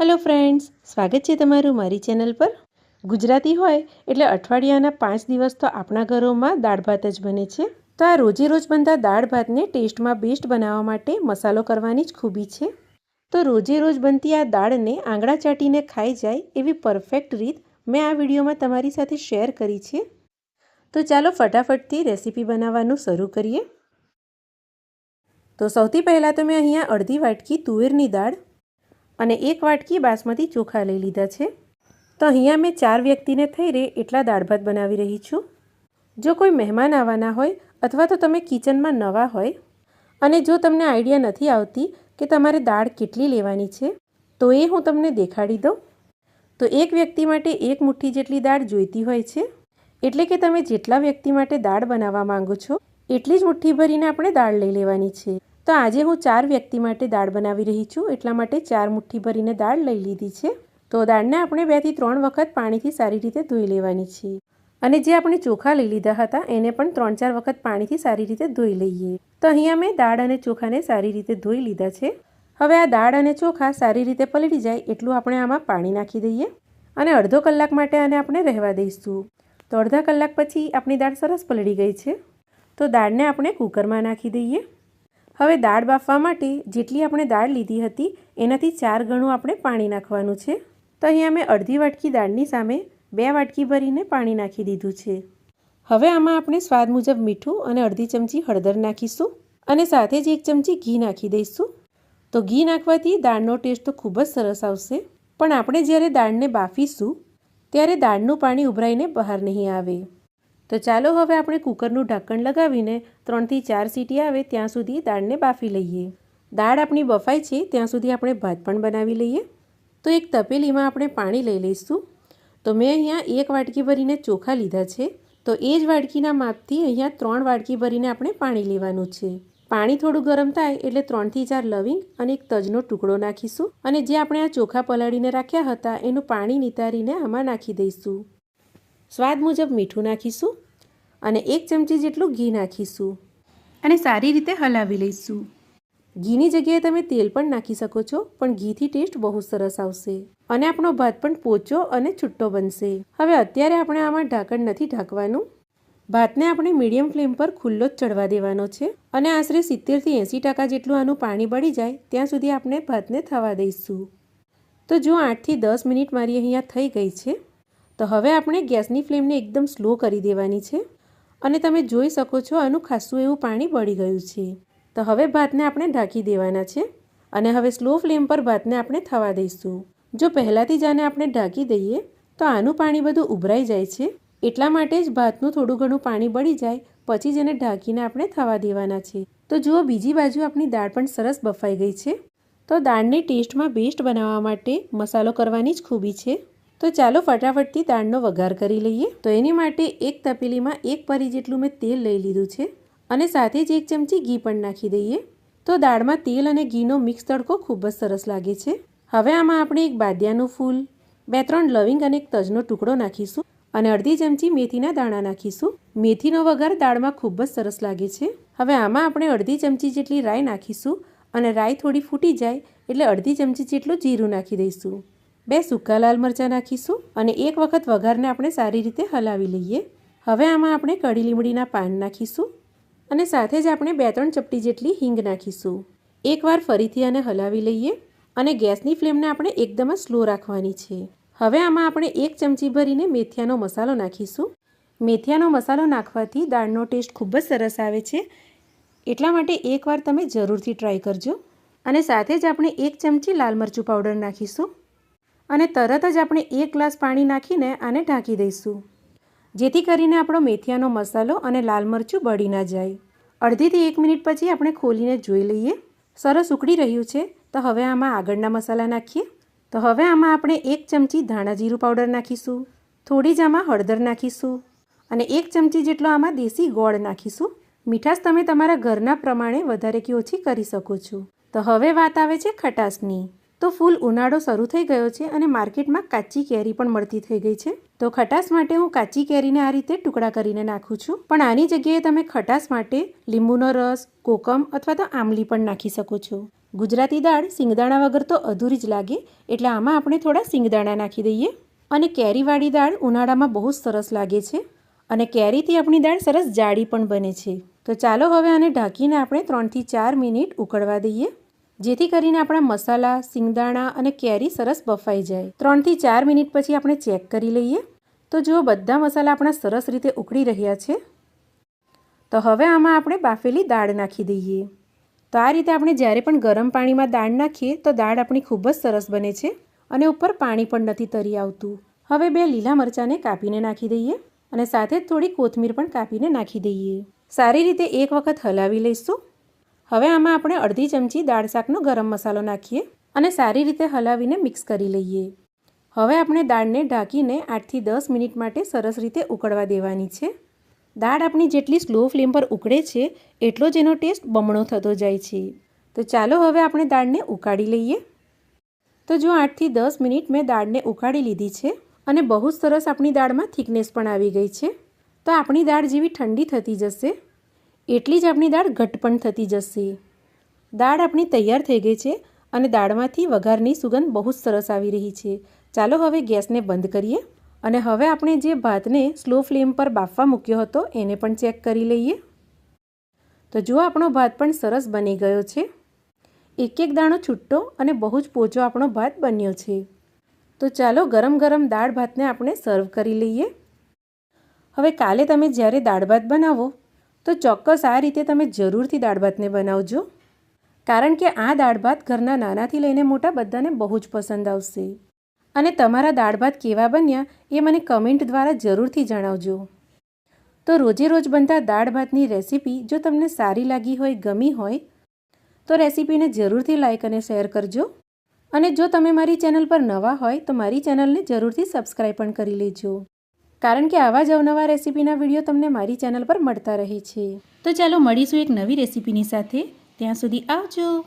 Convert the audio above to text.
Hello friends સ્વાગત છે તમારું મારી ચેનલ પર. ગુજરાતી હોય એટલે અઠવાડિયાના પાંચ દિવસ તો આપણા ઘરોમાં દાળ ભાત જ બને છે. તો આ રોજે રોજ બનતા દાળ ભાતને ટેસ્ટમાં બેસ્ટ બનાવવા માટે મસાલો કરવાની જ ખૂબી છે. તો રોજે રોજ બનતી આ દાળને આંગળા ચાટીને ખાઈ જાય એવી પરફેક્ટ રીત મેં આ વિડીયોમાં તમારી સાથે શેર કરી છે. તો ચાલો ફટાફટથી રેસીપી બનાવવાનું શરૂ કરીએ. તો સૌથી પહેલાં તો મેં અહીંયા અડધી વાટકી તુવેરની દાળ અને એક વાટકી બાસમતી ચોખા લઈ લીધા છે. તો અહીંયા મેં ચાર વ્યક્તિને થઈ રહે એટલા દાળ ભાત બનાવી રહી છું. જો કોઈ મહેમાન આવવાના હોય અથવા તો તમે કિચનમાં નવા હોય અને જો તમને આઈડિયા નથી આવતી કે તમારે દાળ કેટલી લેવાની છે, તો એ હું તમને દેખાડી દઉં. તો એક વ્યક્તિ માટે એક મુઠ્ઠી જેટલી દાળ જોઈતી હોય છે, એટલે કે તમે જેટલા વ્યક્તિ માટે દાળ બનાવવા માંગો છો, એટલી જ મુઠ્ઠી ભરીને આપણે દાળ લઈ લેવાની છે. તો આજે હું ચાર વ્યક્તિ માટે દાળ બનાવી રહી છું. એટલા માટે ચાર મુઠ્ઠી ભરીને દાળ લઈ લીધી છે. તો દાળને આપણે બેથી ત્રણ વખત પાણીથી સારી રીતે ધોઈ લેવાની છે. અને જે આપણે ચોખા લઈ લીધા હતા, એને પણ ત્રણ ચાર વખત પાણીથી સારી રીતે ધોઈ લઈએ. તો અહીંયા મેં દાળ અને ચોખાને સારી રીતે ધોઈ લીધા છે. હવે આ દાળ અને ચોખા સારી રીતે પલળી જાય એટલું આપણે આમાં પાણી નાખી દઈએ અને અડધો કલાક માટે આને આપણે રહેવા દઈશું. તો અડધા કલાક પછી આપણી દાળ સરસ પલળી ગઈ છે. તો દાળને આપણે કુકરમાં નાખી દઈએ. હવે દાળ બાફવા માટે જેટલી આપણે દાળ લીધી હતી, એનાથી ચાર ગણું આપણે પાણી નાખવાનું છે. તો અહીંયા મેં અડધી વાટકી દાળની સામે બે વાટકી ભરીને પાણી નાખી દીધું છે. હવે આમાં આપણે સ્વાદ મુજબ મીઠું અને અડધી ચમચી હળદર નાખીશું અને સાથે જ એક ચમચી ઘી નાખી દઈશું. તો ઘી નાખવાથી દાળનો ટેસ્ટ તો ખૂબ જ સરસ આવશે. પણ આપણે જ્યારે દાળને બાફીશું, ત્યારે દાળનું પાણી ઉભરાઈને બહાર નહીં આવે. તો ચાલો હવે આપણે કુકરનું ઢાંકણ લગાવીને ત્રણથી ચાર સીટી આવે ત્યાં સુધી દાળને બાફી લઈએ. દાળ આપણી બફાય છે, ત્યાં સુધી આપણે ભાત પણ બનાવી લઈએ. તો એક તપેલીમાં આપણે પાણી લઈ લઈશું. તો મેં અહીંયા એક વાટકી ભરીને ચોખા લીધા છે. તો એ જ વાટકીના માપથી અહીંયા ત્રણ વાટકી ભરીને આપણે પાણી લેવાનું છે. પાણી થોડું ગરમ થાય એટલે ત્રણથી ચાર લવિંગ અને એક તજનો ટુકડો નાખીશું અને જે આપણે આ ચોખા પલાળીને રાખ્યા હતા એનું પાણી નિતારીને આમાં નાખી દઈશું. સ્વાદ મુજબ મીઠું નાખીશું અને એક ચમચી જેટલું ઘી નાખીશું. અને સારી રીતે હલાવી લઈશું. ઘીની જગ્યાએ તમે તેલ પણ નાખી શકો છો પણ ઘીથી ટેસ્ટ બહુ સરસ આવશે અને આપણો ભાત પણ પોચો અને છૂટ્ટો બનશે. હવે અત્યારે આપણે આમાં ઢાંકણ નથી ઢાંકવાનું. ભાતને આપણે મીડિયમ ફ્લેમ પર ખુલ્લો જ ચડવા દેવાનો છે અને આશરે સિત્તેરથી એંસી ટકા જેટલું આનું પાણી બળી જાય ત્યાં સુધી આપણે ભાતને થવા દઈશું. તો જો આઠથી દસ મિનિટ મારી અહીંયા થઈ ગઈ છે તો હવે આપણે ગેસની ફ્લેમને એકદમ સ્લો કરી દેવાની છે અને તમે જોઈ શકો છો આનું ખાસું એવું પાણી બળી ગયું છે. તો હવે ભાતને આપણે ઢાંકી દેવાના છે અને હવે સ્લો ફ્લેમ પર ભાતને આપણે થવા દઈશું. જો પહેલાંથી જ આને આપણે ઢાંકી દઈએ, તો આનું પાણી બધું ઉભરાઈ જાય છે. એટલા માટે જ ભાતનું થોડું ઘણું પાણી બળી જાય, પછી જ એને ઢાંકીને આપણે થવા દેવાના છે. તો જુઓ, બીજી બાજુ આપણી દાળ પણ સરસ બફાઈ ગઈ છે. તો દાળને ટેસ્ટમાં બેસ્ટ બનાવવા માટે મસાલો કરવાની જ ખૂબી છે. તો ચાલો ફટાફટથી દાળનો વઘાર કરી લઈએ. તો એની માટે એક તપેલીમાં એક પરી જેટલું મેં તેલ લઈ લીધું છે અને સાથે જ એક ચમચી ઘી પણ નાખી દઈએ. તો દાળમાં તેલ અને ઘીનો મિક્સ તડકો ખૂબ જ સરસ લાગે છે. હવે આમાં આપણે એક બાદિયાનું ફૂલ, બે ત્રણ લવિંગ અને એક તજનો ટુકડો નાખીશું અને અડધી ચમચી મેથીના દાણા નાખીશું. મેથીનો વઘાર દાળમાં ખૂબ જ સરસ લાગે છે. હવે આમાં આપણે અડધી ચમચી જેટલી રાઈ નાખીશું અને રાઈ થોડી ફૂટી જાય એટલે અડધી ચમચી જેટલું જીરું નાખી દઈશું. બે સૂકા લાલ મરચાં નાખીશું અને એક વખત વઘારને આપણે સારી રીતે હલાવી લઈએ. હવે આમાં આપણે કઢી લીમડીના પાન નાખીશું અને સાથે જ આપણે બે ત્રણ ચપટી જેટલી હિંગ નાખીશું. એકવાર ફરીથી આને હલાવી લઈએ અને ગેસની ફ્લેમને આપણે એકદમ જ સ્લો રાખવાની છે. હવે આમાં આપણે એક ચમચી ભરીને મેથિયાનો મસાલો નાખીશું. મેથિયાનો મસાલો નાખવાથી દાળનો ટેસ્ટ ખૂબ જ સરસ આવે છે. એટલા માટે એકવાર તમે જરૂરથી ટ્રાય કરજો. અને સાથે જ આપણે એક ચમચી લાલ મરચું પાવડર નાખીશું. અને તરત જ આપણે એક ગ્લાસ પાણી નાખીને આને ઢાંકી દઈશું. જેથી કરીને આપણો મેથિયાનો મસાલો અને લાલ મરચું બળી ના જાય. અડધીથી એક મિનિટ પછી આપણે ખોલીને જોઈ લઈએ. સરસ ઉકળી રહ્યું છે. તો હવે આમાં આગળના મસાલા નાખીએ. તો હવે આમાં આપણે એક ચમચી ધાણા જીરું પાવડર નાખીશું. થોડી જ આમાં હળદર નાખીશું. અને એક ચમચી જેટલો આમાં દેશી ગોળ નાખીશું. મીઠાશ તમે તમારા ઘરના પ્રમાણે વધારે કે ઓછી કરી શકો છો. તો હવે વાત આવે છે ખટાશની. તો ફૂલ ઉનાળો શરૂ થઈ ગયો છે અને માર્કેટમાં કાચી કેરી પણ મળતી થઈ ગઈ છે. તો ખટાશ માટે હું કાચી કેરીને આ રીતે ટુકડા કરીને નાખું છું. પણ આની જગ્યાએ તમે ખટાશ માટે લીંબુનો રસ, કોકમ અથવા તો આમલી પણ નાખી શકો છો. ગુજરાતી દાળ સિંગદાણા વગર તો અધૂરી જ લાગે, એટલે આમાં આપણે થોડા સિંગદાણા નાખી દઈએ. અને કેરીવાળી દાળ ઉનાળામાં બહુ સરસ લાગે છે. અને કેરીથી આપણી દાળ સરસ જાડી પણ બને છે. તો ચાલો હવે આને ઢાંકીને આપણે ત્રણથી ચાર મિનિટ ઉકળવા દઈએ. જેથી કરીને આપણા મસાલા, સિંગદાણા અને કેરી સરસ બફાઈ જાય. ત્રણથી ચાર મિનિટ પછી આપણે ચેક કરી લઈએ. તો જુઓ, બધા મસાલા આપણા સરસ રીતે ઉકળી રહ્યા છે. તો હવે આમાં આપણે બાફેલી દાળ નાખી દઈએ. તો આ રીતે આપણે જ્યારે પણ ગરમ પાણીમાં દાળ નાખીએ, તો દાળ આપણી ખૂબ જ સરસ બને છે અને ઉપર પાણી પણ નથી તરી આવતું. હવે બે લીલા મરચાંને કાપીને નાખી દઈએ અને સાથે જ થોડી કોથમીર પણ કાપીને નાખી દઈએ. સારી રીતે એક વખત હલાવી લઈશું. હવે આમાં આપણે અડધી ચમચી દાળ શાકનો ગરમ મસાલો નાખીએ અને સારી રીતે હલાવીને મિક્સ કરી લઈએ. હવે આપણે દાળને ઢાંકીને આઠથી દસ મિનિટ માટે સરસ રીતે ઉકળવા દેવાની છે. દાળ આપણી જેટલી સ્લો ફ્લેમ પર ઉકળે છે, એટલો જ એનો ટેસ્ટ બમણો થતો જાય છે. તો ચાલો હવે આપણે દાળને ઉકાળી લઈએ. તો જો આઠથી દસ મિનિટ મેં દાળને ઉકાળી લીધી છે અને બહુ જ સરસ આપણી દાળમાં થિકનેસ પણ આવી ગઈ છે. તો આપણી દાળ જેવી ઠંડી થતી જશે. એટલી જ આપણી દાળ ઘટ પણ થતી જશે. દાળ આપણી તૈયાર થઈ ગઈ છે અને દાળમાંથી વઘારની સુગંધ બહુ જ સરસ આવી રહી છે. ચાલો હવે ગેસને બંધ કરીએ અને હવે આપણે જે ભાતને સ્લો ફ્લેમ પર બાફવા મૂક્યો હતો એને પણ ચેક કરી લઈએ. તો જો આપણો ભાત પણ સરસ બની ગયો છે. એક એક દાણો છૂટો અને બહુ જ પોચો આપણો ભાત બન્યો છે. તો ચાલો ગરમ ગરમ દાળ ભાતને આપણે સર્વ કરી લઈએ. હવે કાલે તમે જ્યારે દાળ ભાત બનાવો તો ચોક્કસ આ રીતે તમે જરૂરથી દાળ ભાતને બનાવજો. કારણ કે આ દાળ ભાત ઘરના નાનાથી લઈને મોટા બધાને બહુ જ પસંદ આવશે. અને તમારા દાળ ભાત કેવા બન્યા એ મને કમેન્ટ દ્વારા જરૂરથી જણાવજો. તો રોજે રોજ બનતા દાળ ભાતની રેસીપી જો તમને સારી લાગી હોય, ગમી હોય, તો રેસીપીને જરૂરથી લાઇક અને શેર કરજો. અને જો તમે મારી ચેનલ પર નવા હોય તો મારી ચેનલને જરૂરથી સબસ્ક્રાઈબ પણ કરી લેજો. કારણ કે આવા જ અવનવા રેસીપીના વીડિયો તમને મારી ચેનલ પર મળતા રહે છે. તો ચાલો મળીશું એક નવી રેસીપીની સાથે. ત્યાં સુધી આવજો.